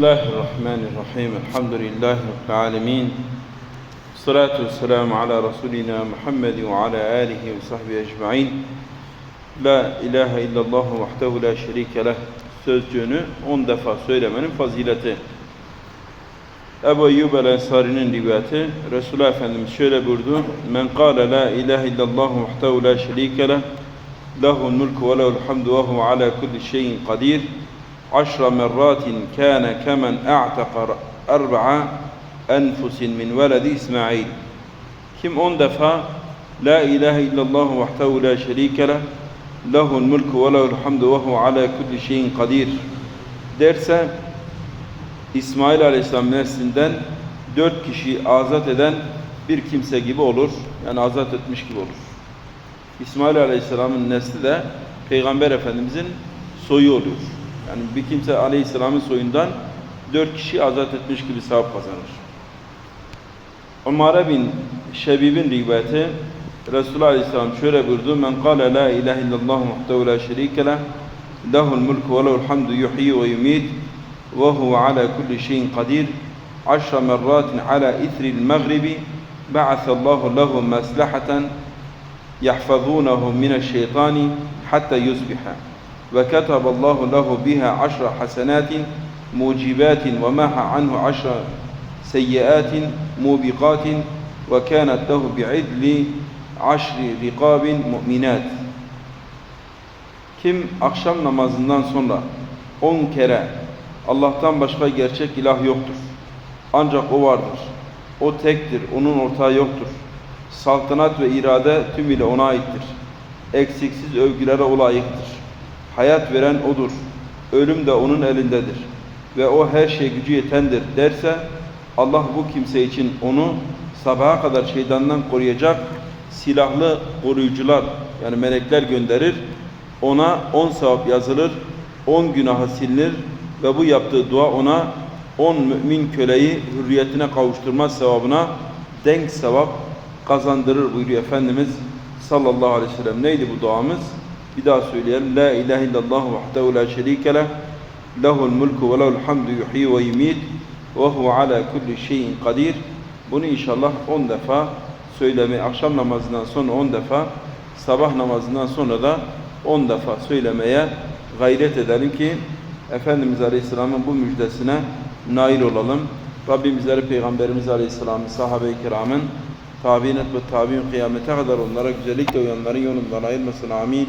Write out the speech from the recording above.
بسم الله الرحمن الرحيم الحمد لله رب العالمين الصلاة والسلام على رسولنا محمد وعلى آله وصحبه أجمعين La ilahe illallah vahdehu la şerike leh sözcüğünü 10 defa söylemenin fazileti. Ebu Eyyub el-Ensari'nin rivayeti Resulullah Efendimiz şöyle buyurdu. Men kâle la ilahe illallah vahdehu la şerike leh lehul mulku ve lehul hamdu ve huve ala kulli şeyin kadir عشر مرات كان كمن اعتق أربع أنفس من ولد إسماعيل Kim on defa La ilahe illallah vahdehu la şerike leh lehul mulku ve lehul hamdu ve huve ala kulli şeyin kadir derse İsmail Aleyhisselam neslinden dört kişi azat eden bir kimse gibi olur. Yani azat etmiş gibi olur. İsmail Aleyhisselam'ın nesli de Peygamber Efendimizin soyu oluyor. Yani bir kimse Aleyhisselam'ın soyundan dört kişi azat etmiş gibi sevap kazanır. Umare bin Şebib'in rivayeti Resulullah Aleyhisselam şöyle buyurdu. Men kâle la ilahe illallah muhtevu la şerike leh lehul mulku ve lehul hamdu yuhyi ve yumit ve huve ala kulli şeyin kadir aşra merratin ala ithril mağribi ba'athallahu lehu maslahatan yahfazunahu mineşşeytani hatta yusbiha ve kataballahu lehu biha aşra hasenatin mucibatin ve maha anhu aşra seyyiatin mubikatin ve kânet lehu bi'idli aşri rikabin mu'minat. Kim akşam namazından sonra on kere Allah'tan başka gerçek ilah yoktur. Ancak O vardır. O tektir, O'nun ortağı yoktur. Saltanat ve irade tümüyle O'na aittir. Eksiksiz övgülere O layıktır. Hayat veren O'dur. Ölüm de O'nun elindedir. Ve O her şey gücü yetendir derse Allah bu kimse için onu sabaha kadar şeytandan koruyacak silahlı koruyucular yani melekler gönderir. Ona on sevap yazılır, on günahı silinir ve bu yaptığı dua ona on mümin köleyi hürriyetine kavuşturma sevabına denk sevap kazandırır buyuruyor Efendimiz sallallahu aleyhi ve sellem. Neydi bu duamız? Bir daha söyleyelim. La ilahe illallah vahdehu la şerike leh. Lehul mulku ve lehul hamdu yuhyi ve yumit ve huve ala kulli şeyin kadir. Bunu inşallah 10 defa söylemeye, akşam namazından sonra 10 defa, sabah namazından sonra da 10 defa söylemeye gayret edelim ki Efendimiz Aleyhisselam'ın bu müjdesine nail olalım. Rabbim bizleri Peygamberimiz Aleyhisselam'ın, sahabe-i kiramın, tabi'in ve tabi'in kıyamete kadar onlara güzellikle uyanların yolundan ayırmasın. Amin.